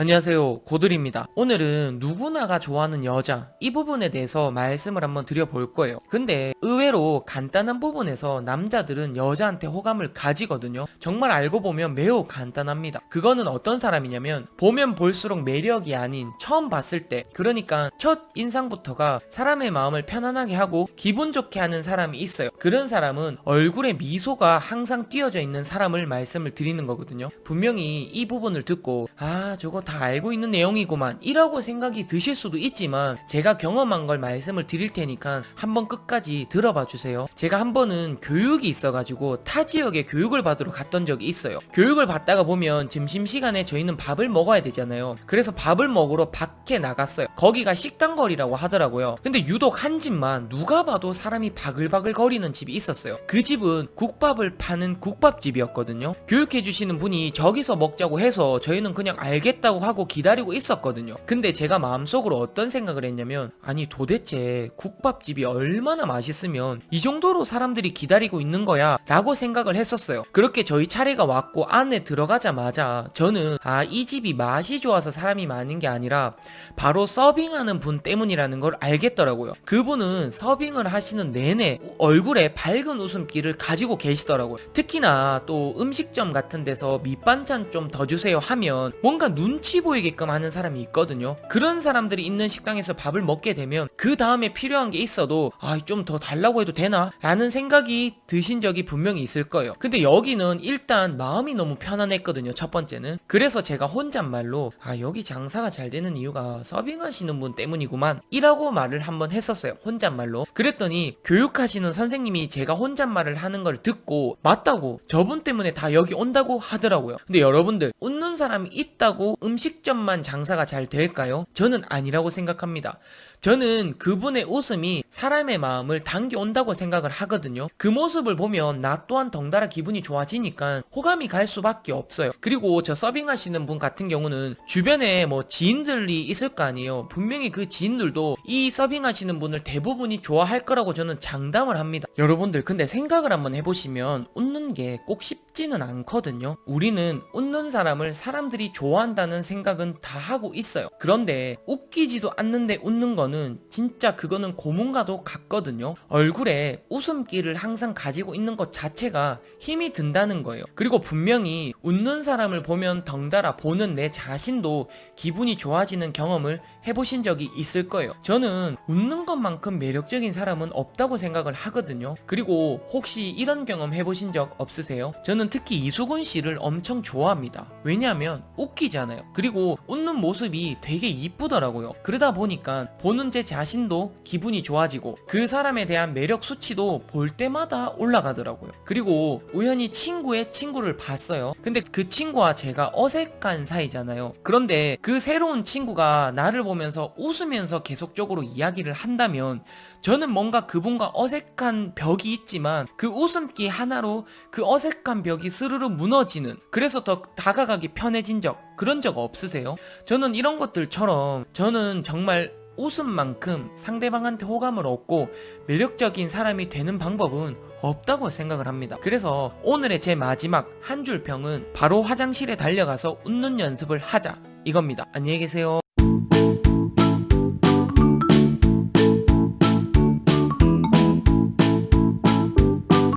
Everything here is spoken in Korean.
안녕하세요. 고들입니다. 오늘은 누구나가 좋아하는 여자 이 부분에 대해서 말씀을 한번 드려볼 거예요. 근데 의외로 간단한 부분에서 남자들은 여자한테 호감을 가지거든요. 정말 알고 보면 매우 간단합니다. 그거는 어떤 사람이냐면 보면 볼수록 매력이 아닌 처음 봤을 때. 그러니까 첫 인상부터가 사람의 마음을 편안하게 하고 기분 좋게 하는 사람이 있어요. 그런 사람은 얼굴에 미소가 항상 띄어져 있는 사람을 말씀을 드리는 거거든요. 분명히 이 부분을 듣고 아 저거 다 알고 있는 내용이구만 이라고 생각이 드실 수도 있지만 제가 경험한 걸 말씀을 드릴 테니까 한번 끝까지 들어봐 주세요. 제가 한 번은 교육이 있어가지고 타 지역에 교육을 받으러 갔던 적이 있어요. 교육을 받다가 보면 점심시간에 저희는 밥을 먹어야 되잖아요. 그래서 밥을 먹으러 밖에 나갔어요. 거기가 식당거리라고 하더라고요. 근데 유독 한 집만 누가 봐도 사람이 바글바글 거리는 집이 있었어요. 그 집은 국밥을 파는 국밥집이었거든요. 교육해주시는 분이 저기서 먹자고 해서 저희는 그냥 알겠다고 하고 기다리고 있었거든요. 근데 제가 마음속으로 어떤 생각을 했냐면 아니 도대체 국밥집이 얼마나 맛있으면 이 정도로 사람들이 기다리고 있는 거야? 라고 생각을 했었어요. 그렇게 저희 차례가 왔고 안에 들어가자마자 저는 아 이 집이 맛이 좋아서 사람이 많은 게 아니라 바로 서빙하는 분 때문이라는 걸 알겠더라고요. 그분은 서빙을 하시는 내내 얼굴에 밝은 웃음기를 가지고 계시더라고요. 특히나 또 음식점 같은 데서 밑반찬 좀 더 주세요 하면 뭔가 눈치 보이게끔 하는 사람이 있거든요. 그런 사람들이 있는 식당에서 밥을 먹게 되면 그 다음에 필요한 게 있어도 아 좀 더 달라고 해도 되나? 라는 생각이 드신 적이 분명히 있을 거예요. 근데 여기는 일단 마음이 너무 편안했거든요 첫 번째는. 그래서 제가 혼잣말로 아 여기 장사가 잘 되는 이유가 서빙하시는 분 때문이구만 이라고 말을 한번 했었어요 혼잣말로. 그랬더니 교육하시는 선생님이 제가 혼잣말을 하는 걸 듣고 맞다고 저분 때문에 다 여기 온다고 하더라고요. 근데 여러분들 웃는 사람이 있다고 음식점만 장사가 잘 될까요? 저는 아니라고 생각합니다 저는 그분의 웃음이 사람의 마음을 당겨온다고 생각을 하거든요. 그 모습을 보면 나 또한 덩달아 기분이 좋아지니까 호감이 갈 수밖에 없어요. 그리고 저 서빙하시는 분 같은 경우는 주변에 뭐 지인들이 있을 거 아니에요. 분명히 그 지인들도 이 서빙하시는 분을 대부분이 좋아할 거라고 저는 장담을 합니다. 여러분들 근데 생각을 한번 해보시면 웃는 게 꼭 쉽지는 않거든요. 우리는 웃는 사람을 사람들이 좋아한다는 생각은 다 하고 있어요. 그런데 웃기지도 않는데 웃는 거는 진짜 그거는 고문과도 같거든요. 얼굴에 웃음기를 항상 가지고 있는 것 자체가 힘이 든다는 거예요. 그리고 분명히 웃는 사람을 보면 덩달아 보는 내 자신도 기분이 좋아지는 경험을 해보신 적이 있을 거예요. 저는 웃는 것만큼 매력적인 사람은 없다고 생각을 하거든요. 그리고 혹시 이런 경험 해보신 적 없으세요? 저는 특히 이수근 씨를 엄청 좋아합니다. 왜냐하면 웃기잖아요. 그리고 웃는 모습이 되게 이쁘더라고요. 그러다 보니까 보는 제 자신도 기분이 좋아지고 그 사람에 대한 매력 수치도 볼 때마다 올라가더라고요. 그리고 우연히 친구의 친구를 봤어요. 근데 그 친구와 제가 어색한 사이잖아요. 그런데 그 새로운 친구가 나를 보면서 웃으면서 계속적으로 이야기를 한다면 저는 뭔가 그분과 어색한 벽이 있지만 그 웃음기 하나로 그 어색한 벽이 스르르 무너지는 그래서 더 다가가기 편해진 적 그런 적 없으세요? 저는 이런 것들처럼 저는 정말 웃음만큼 상대방한테 호감을 얻고 매력적인 사람이 되는 방법은 없다고 생각을 합니다. 그래서 오늘의 제 마지막 한 줄 평은 바로 화장실에 달려가서 웃는 연습을 하자 이겁니다. 안녕히 계세요.